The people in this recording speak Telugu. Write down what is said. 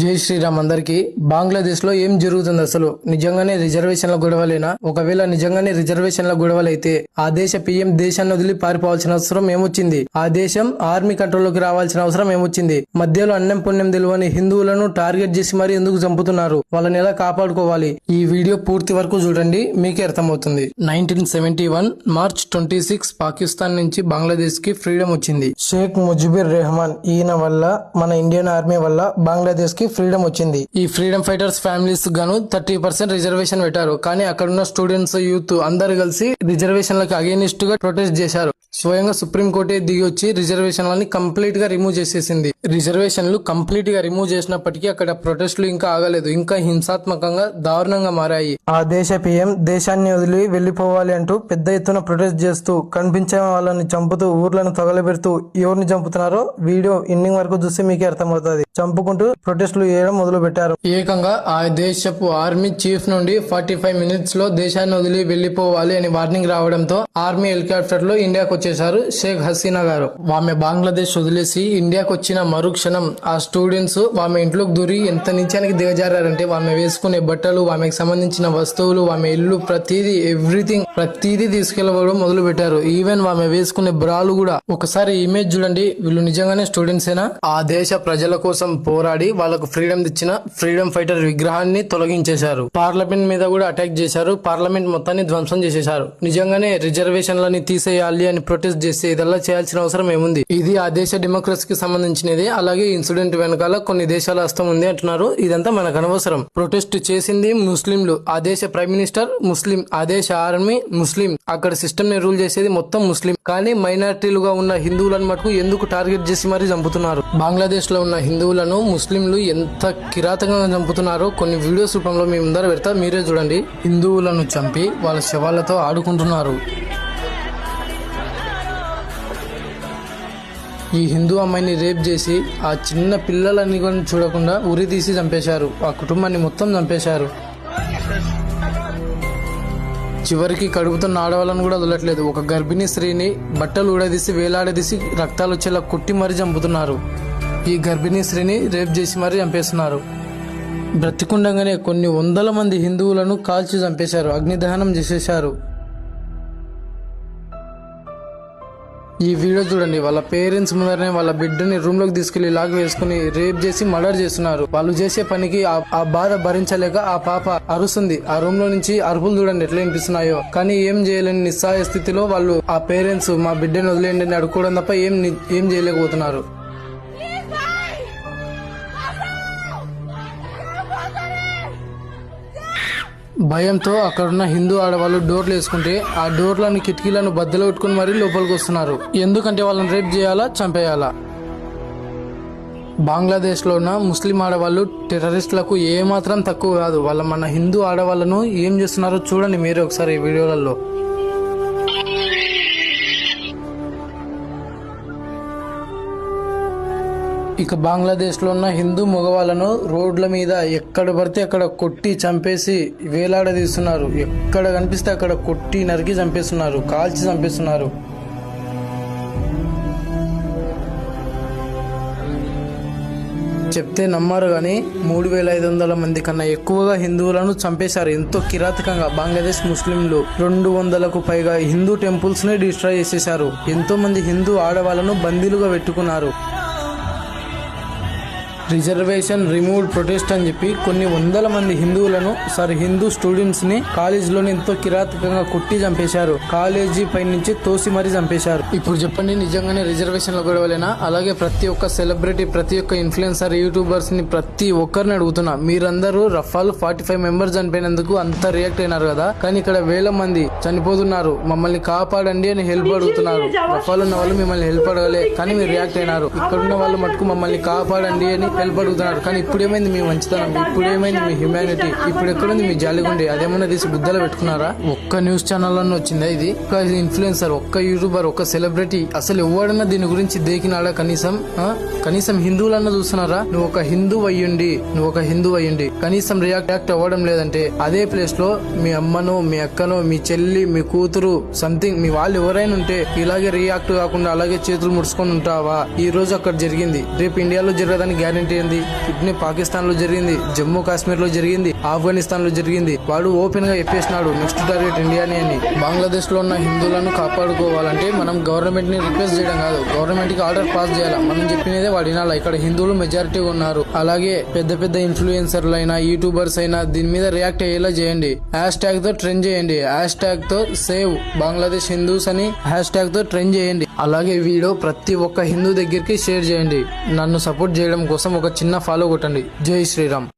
జై శ్రీరామ్ అందరికి. బంగ్లాదేశ్లో ఏం జరుగుతుంది అసలు? నిజంగానే రిజర్వేషన్ల గొడవలేనా? ఒకవేళ నిజంగానే రిజర్వేషన్ల గొడవలైతే ఆ దేశ పీఎం దేశాన్ని వదిలి పారిపోవాల్సిన అవసరం ఏమొచ్చింది? ఆ దేశం ఆర్మీ కంట్రోల్లోకి రావాల్సిన అవసరం ఏమొచ్చింది? మధ్యలో అన్నం పుణ్యం తెలియని హిందువులను టార్గెట్ చేసి మరీ ఎందుకు చంపుతున్నారు? వాళ్ళని ఎలా కాపాడుకోవాలి? ఈ వీడియో పూర్తి వరకు చూడండి మీకే అర్థమవుతుంది. Nineteen seventy one March twenty six Pakistan నుంచి బంగ్లాదేశ్కి ఫ్రీడమ్ వచ్చింది. షేక్ ముజిబుర్ రెహమాన్ ఈయన వల్ల మన ఇండియన్ ఆర్మీ వల్ల బంగ్లాదేశ్కి ఫ్రీడమ్ వచ్చింది. ఈ ఫ్రీడమ్ ఫైటర్స్ ఫ్యామిలీస్ గాను థర్టీ పర్సెంట్ రిజర్వేషన్ పెట్టారు. కానీ అక్కడ ఉన్న స్టూడెంట్స్ యూత్ అందరు కలిసి రిజర్వేషన్లకు అగేనిస్ట్గా ప్రొటెస్ట్ చేశారు. స్వయంగా సుప్రీం కోర్టే దిగి వచ్చి రిజర్వేషన్లని కంప్లీట్గా రిమూవ్ చేసేసింది. రిజర్వేషన్లు కంప్లీట్గా రిమూవ్ చేసినప్పటికీ అక్కడ ప్రొటెస్టులు ఇంకా ఆగలేదు. ఇంకా హింసాత్మకంగా దారుణంగా మారాయి. ఆ దేశ పీఎం దేశాన్ని వదిలి వెళ్ళిపోవాలి అంటూ పెద్ద ఎత్తున ప్రొటెస్ట్ చేస్తూ కనిపించే వాళ్ళని చంపుతూ ఊర్లను తగలబెడుతూ ఎవరిని చంపుతున్నారో వీడియో ఎండింగ్ వరకు చూస్తే మీకే అర్థమవుతుంది. చంపుకుంటూ ప్రొటెస్టులు చేయడం మొదలు పెట్టారు ఏకంగా ఆ దేశపు ఆర్మీ చీఫ్ నుండి ఫార్టీ ఫైవ్ మినిట్స్లో దేశాన్ని వదిలి వెళ్ళిపోవాలి అని వార్నింగ్ రావడంతో ఆర్మీ హెలికాప్టర్లో ఇండియాకు వచ్చేశారు షేక్ హసీనా గారు. ఆమె బంగ్లాదేశ్ వదిలేసి ఇండియాకు వచ్చిన మరుక్షణం ఆ స్టూడెంట్స్ ఆమె ఇంట్లోకి దూరి ఎంత నిత్యానికి దిగజారంటే ఆమె వేసుకునే బట్టలు ఆమెకు సంబంధించిన వస్తువులు ఆమె ఇల్లు ప్రతిదీ ఎవ్రీథింగ్ ప్రతిదీ తీసుకెళ్ళవడం మొదలు పెట్టారు ఈవెన్ ఆమె వేసుకునే బ్రాలు కూడా. ఒకసారి ఇమేజ్ చూడండి. వీళ్ళు నిజంగానే స్టూడెంట్స్ ఏనా? ఆ దేశ ప్రజల కోసం పోరాడి వాళ్ళకు ఫ్రీడమ్ తెచ్చిన ఫ్రీడమ్ ఫైటర్ విగ్రహాన్ని తొలగించేశారు. పార్లమెంట్ మీద కూడా అటాక్ చేశారు. పార్లమెంట్ మొత్తాన్ని ధ్వంసం చేసేశారు. నిజంగానే రిజర్వేషన్లని తీసేయాలి అని ప్రొటెస్ట్ చేస్తే ఇదల్లా చేయాల్సిన అవసరం ఏముంది? ఇది ఆ దేశ డెమోక్రసీకి సంబంధించినది. అలాగే ఇన్సిడెంట్ వెనకాల కొన్ని దేశాల హస్తం ఉంది అంటున్నారు. ఇదంతా మనకు అనవసరం. ప్రొటెస్ట్ చేసింది ముస్లింలు. ఆ దేశ ప్రైమ్ మినిస్టర్ ముస్లిం ఆ దేశ ఆర్మీ ముస్లిం. అక్కడ సిస్టమ్ని రూల్ చేసేది మొత్తం ముస్లిం. కానీ మైనారిటీలుగా ఉన్న హిందువులను మటుకు ఎందుకు టార్గెట్ చేసి మరీ చంపుతున్నారు? బంగ్లాదేశ్లో ఉన్న హిందువులను ముస్లింలు ఎంత కిరాతకంగా చంపుతున్నారో కొన్ని వీడియోస్ రూపంలో మీ ముందర పెడతా. మీరే చూడండి. హిందువులను చంపి వాళ్ళ శవాలతో ఆడుకుంటున్నారు. ఈ హిందూ అమ్మాయిని రేప్ చేసి ఆ చిన్న పిల్లలని కూడా చూడకుండా ఉరి తీసి చంపేశారు. ఆ కుటుంబాన్ని మొత్తం చంపేశారు. చివరికి కడుపుతున్న ఆడవాళ్ళను కూడా వదలట్లేదు. ఒక గర్భిణీ స్త్రీని బట్టలు ఊడదీసి వేలాడదీసి రక్తాలు వచ్చేలా కుట్టి మరీ చంపుతున్నారు. ఈ గర్భిణీ స్త్రీని రేప్ చేసి మరీ చంపేస్తున్నారు. బ్రతికుండగానే కొన్ని వందల మంది హిందువులను కాల్చి చంపేశారు. అగ్నిదహనం చేసేశారు. ఈ వీడియో చూడండి వాళ్ళ పేరెంట్స్ ముందరనే వాళ్ళ బిడ్డని రూమ్లోకి తీసుకెళ్ళి లాగ్ వేసుకుని రేప్ చేసి మర్డర్ చేస్తున్నారు. వాళ్ళు చేసే పనికి ఆ- బాధ భరించలేక ఆ పాప అరుస్తుంది. ఆ రూమ్లో నుంచి అరుపులు చూడండి ఎట్లా వినిపిస్తున్నాయో. కానీ ఏం చేయలేని నిస్సహాయ స్థితిలో వాళ్ళు ఆ పేరెంట్స్ మా బిడ్డని వదిలేయండి అని అడుక్కోవడం తప్ప ఏం ఏం చేయలేకపోతున్నారు. భయంతో అక్కడున్న హిందూ ఆడవాళ్ళు డోర్లు వేసుకుంటే ఆ డోర్లను కిటికీలను బద్దలు పెట్టుకుని మరీ లోపలికి వస్తున్నారు. ఎందుకంటే వాళ్ళని రేప్ చేయాలా చంపేయాలా? బంగ్లాదేశ్లో ఉన్న ముస్లిం ఆడవాళ్ళు టెర్రరిస్టులకు ఏమాత్రం తక్కువ కాదు. వాళ్ళ మన హిందూ ఆడవాళ్ళను ఏం చేస్తున్నారో చూడండి మీరు ఒకసారి ఈ వీడియోలలో. ఇక బంగ్లాదేశ్లో ఉన్న హిందూ మగవాళ్ళను రోడ్ల మీద ఎక్కడ పడితే అక్కడ కొట్టి చంపేసి వేలాడదీస్తున్నారు. ఎక్కడ కనిపిస్తే అక్కడ కొట్టి నరికి చంపేస్తున్నారు. కాల్చి చంపేస్తున్నారు. చెప్తే నమ్మారు కానీ మూడు వేల ఐదు వందల మంది కన్నా ఎక్కువగా హిందువులను చంపేశారు. ఎంతో కిరాతకంగా బంగ్లాదేశ్ ముస్లింలు రెండు వందలకు పైగా హిందూ టెంపుల్స్ని డిస్ట్రాయ్ చేసేశారు. ఎంతో మంది హిందూ ఆడవాళ్ళను బందీలుగా పెట్టుకున్నారు. రిజర్వేషన్ రిమూవ్డ్ ప్రొటెస్ట్ అని చెప్పి కొన్ని వందల మంది హిందువులను సారీ హిందూ స్టూడెంట్స్ని కాలేజీలోని ఎంతో కిరాతకంగా కొట్టి చంపేశారు. కాలేజీ పై నుంచి తోసి మరీ చంపేశారు. ఇప్పుడు చెప్పండి నిజంగానే రిజర్వేషన్ల గొడవలేనా? అలాగే ప్రతి ఒక్క సెలబ్రిటీ ప్రతి ఒక్క ఇన్ఫ్లుయెన్సర్ యూట్యూబర్స్ని ప్రతి ఒక్కరిని అడుగుతున్నా మీరందరూ రఫాల్ ఫార్టీ ఫైవ్ మెంబర్స్ చనిపోయినందుకు అంత రియాక్ట్ అయినారు కదా? కానీ ఇక్కడ వేల మంది చనిపోతున్నారు. మమ్మల్ని కాపాడండి అని హెల్ప్ అడుగుతున్నారు. రఫాల్ ఉన్న వాళ్ళు మిమ్మల్ని హెల్ప్ అడగలే కానీ మీరు రియాక్ట్ అయినారు. ఇక్కడ ఉన్న వాళ్ళు మటుకు మమ్మల్ని కాపాడండి అని హెల్ప్ అడుగుతున్నారు కానీ ఇప్పుడు ఏమైంది మీ మంచితనం? ఇప్పుడు ఏమైంది మీ హ్యుమానిటీ ఇప్పుడు ఎక్కడుంది మీ జాలిగుండి? అదేమన్నా తీసి బుద్ధలు పెట్టుకున్నారా? ఒక్క న్యూస్ ఛానల్ అన్న వచ్చిందా ఇది? ఒక్క ఇన్ఫ్లుయెన్సర్ ఒక్క యూట్యూబర్ ఒక్క సెలబ్రిటీ అసలు ఎవడన్నా దీని గురించి దేకినాడా కనీసం కనీసం హిందువులన్నా చూస్తున్నారా? నువ్వు ఒక హిందూ అయ్యుండి నువ్వు ఒక హిందూ అయ్యుండి కనీసం రియాక్ట్ యాక్ట్ అవ్వడం లేదంటే అదే ప్లేస్లో మీ అమ్మను మీ అక్కను మీ చెల్లి మీ కూతురు సంథింగ్ మీ వాళ్ళు ఎవరైనా ఉంటే ఇలాగే రియాక్ట్ కాకుండా అలాగే చేతులు ముడుచుకొని ఉంటావా? ఈ రోజు అక్కడ జరిగింది. రేపు ఇండియాలో జరగదని గ్యారంటీ అంటే ఏంది కిడ్నీ పాకిస్తాన్లో జరిగింది జమ్మూ కాశ్మీర్లో జరిగింది ఆఫ్ఘనిస్తాన్లో జరిగింది. వాడు ఓపెన్గా చెప్పేసినాడు నెక్స్ట్ టార్గెట్ ఇండియాని అని. బంగ్లాదేశ్లో ఉన్న హిందువులను కాపాడుకోవాలంటే మనం గవర్నమెంట్ని రిక్వెస్ట్ చేయడం కాదు. గవర్నమెంట్కి ఆర్డర్ పాస్ చేయాలి? మనం చెప్పినదే వాడు వినాలి? ఇక్కడ హిందువులు మెజారిటీ ఉన్నారు. అలాగే పెద్ద పెద్ద ఇన్ఫ్లుయెన్సర్లు అయినా యూట్యూబర్స్ అయినా దీని మీద రియాక్ట్ అయ్యేలా చేయండి. హ్యాష్ ట్యాగ్తో ట్రెండ్ చేయండి. హ్యాష్ ట్యాగ్తో సేవ్. బంగ్లాదేశ్ హిందూస్ అని హ్యాష్ ట్యాగ్తో ట్రెండ్ చేయండి. అలాగే వీడియో ప్రతి ఒక్క హిందూ దగ్గరికి షేర్ చేయండి. నన్ను సపోర్ట్ చేయడం కోసం ఒక చిన్న ఫాలో కొట్టండి. జై శ్రీరామ్.